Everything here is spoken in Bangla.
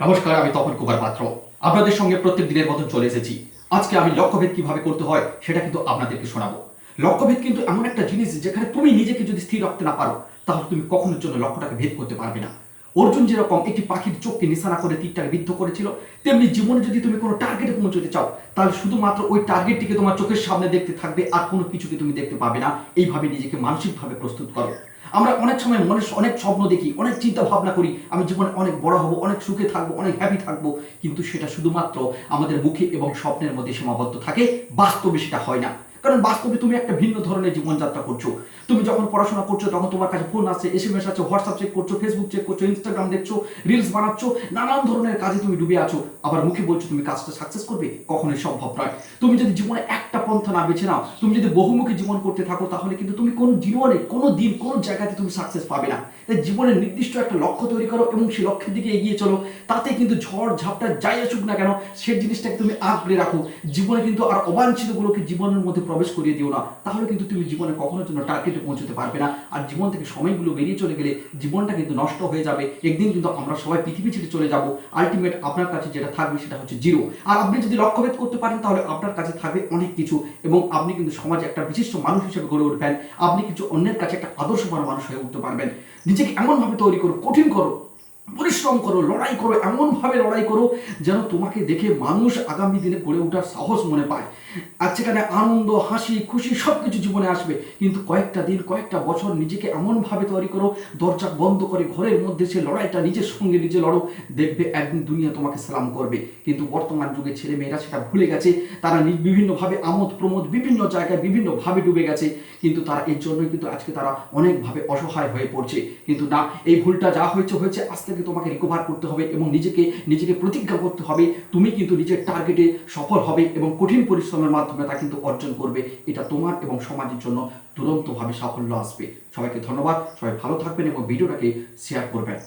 নমস্কার, আমি তপন কুমার পাত্র। আপনাদের সঙ্গে প্রত্যেক দিনের মতন চলে এসেছি। আজকে আমি লক্ষ্যভেদ কীভাবে করতে হয়, সেটা কিন্তু আপনাদেরকে শোনাবো। লক্ষ্যভেদ কিন্তু এমন একটা জিনিস যেখানে তুমি নিজেকে যদি স্থির রাখতে না পারো, তাহলে তুমি কখনোর জন্য লক্ষ্যটাকে ভেদ করতে পারবে না। অর্জুন যেরকম একটি পাখির চোখকে নিশানা করে তীরটাকে বিদ্ধ করেছিল, তেমনি জীবনে যদি তুমি কোনো টার্গেটে পৌঁছতে চাও, তাহলে শুধুমাত্র ওই টার্গেটটিকে তোমার চোখের সামনে দেখতে থাকবে, আর কোনো কিছুকে তুমি দেখতে পাবে না। এইভাবে নিজেকে মানসিকভাবে প্রস্তুত করো। আমরা অনেক সময় মনে অনেক স্বপ্ন দেখি, অনেক চিন্তা ভাবনা করি, আমি জীবনে অনেক বড় হব, অনেক সুখে থাকব, অনেক হ্যাপি থাকব, কিন্তু সেটা শুধুমাত্র আমাদের মুখে এবং স্বপ্নের মধ্যে সীমাবদ্ধ থাকে, বাস্তবে সেটা হয় না। কারণ বাস্তবে তুমি একটা ভিন্ন ধরনের জীবনযাত্রা করছ। তুমি যখন পড়াশোনা করছ, তখন তোমার কাছে ফোন আছে এস এম আছে হোয়াটসঅ্যাপ চেক করছ ফেসবুক চেক করছ ইনস্টাগ্রাম দেখছ রিলস বানাচ্ছো, নানান ধরনের কাজে তুমি ডুবে আছো। আবার মুখে বলছো, তুমি কাজটা সাকসেস করবে? কখনোই সম্ভব নয়। তুমি যদি জীবনে একটা পন্থা না বেছে নাও, তুমি যদি বহুমুখী জীবন করতে থাকো, তাহলে কিন্তু তুমি কোনো জীবনে, কোনো দিন, কোনো জায়গাতে তুমি সাকসেস পাবে না। তাই জীবনের নির্দিষ্ট একটা লক্ষ্য তৈরি করো এবং সেই লক্ষ্যের দিকে এগিয়ে চলো। তাতে কিন্তু ঝড়, ঝাপটা যাই আসুক না কেন, সে জিনিসটাকে তুমি আঁকড়ে রাখো। জীবনে কিন্তু আর অবাঞ্ছিতগুলোকে জীবনের মধ্যে প্রবেশ করিয়ে দিও না, তাহলে কিন্তু তুমি জীবনে কখনোর জন্য টার্গেটে পৌঁছতে পারবে না। আর জীবন থেকে সময়গুলো বেরিয়ে চলে গেলে জীবনটা কিন্তু নষ্ট হয়ে যাবে। একদিন কিন্তু আমরা সবাই পৃথিবী ছেড়ে চলে যাব। আলটিমেট আপনার কাছে যেটা থাকবে সেটা হচ্ছে জিরো আর আপনি যদি লক্ষ্যভেদ করতে পারেন, তাহলে আপনার কাছে থাকবে অনেক কিছু। এবং আপনি কিন্তু সমাজে একটা বিশিষ্ট মানুষ হিসেবে গড়ে উঠবেন। আপনি কিছু অন্যের কাছে একটা আদর্শবান মানুষ হয়ে উঠতে পারবেন। নিজেকে এমনভাবে তৈরি করো কঠিন করো পরিশ্রম করো, লড়াই করো, এমনভাবে লড়াই করো যেন তোমাকে দেখে মানুষ আগামী দিনে গড়ে ওঠার সাহস মনে পায়। আর সেখানে আনন্দ, হাসি, খুশি সব কিছু জীবনে আসবে। কিন্তু কয়েকটা দিন, কয়েকটা বছর নিজেকে এমনভাবে তৈরি করো, দরজা বন্ধ করে ঘরের মধ্যে সে লড়াইটা নিজের সঙ্গে নিজে লড়ো, দেখবে একদিন দুনিয়া তোমাকে সালাম করবে। কিন্তু বর্তমান যুগে ছেলে মেয়েরা সেটা ভুলে গেছে। তারা বিভিন্নভাবে আমোদ প্রমোদ বিভিন্ন জায়গায় বিভিন্নভাবে ডুবে গেছে। কিন্তু তারা এর জন্যই কিন্তু আজকে তারা অনেকভাবে অসহায় হয়ে পড়ছে। কিন্তু না, এই ভুলটা যা হয়েছে হয়েছে আজ থেকে তোমাকে রিকভার করতে হবে এবং নিজেকে নিজেকে প্রতিজ্ঞা করতে হবে। তুমি কিন্তু নিজের টার্গেটে সফল হবে এবং কঠিন পরিশ্রমের মাধ্যমে তা কিন্তু অর্জন করবে। এটা তোমার এবং সমাজের জন্য দুরন্তভাবে সাফল্য আসবে। সবাইকে ধন্যবাদ। সবাই ভালো থাকবেন এবং ভিডিওটাকে শেয়ার করবেন।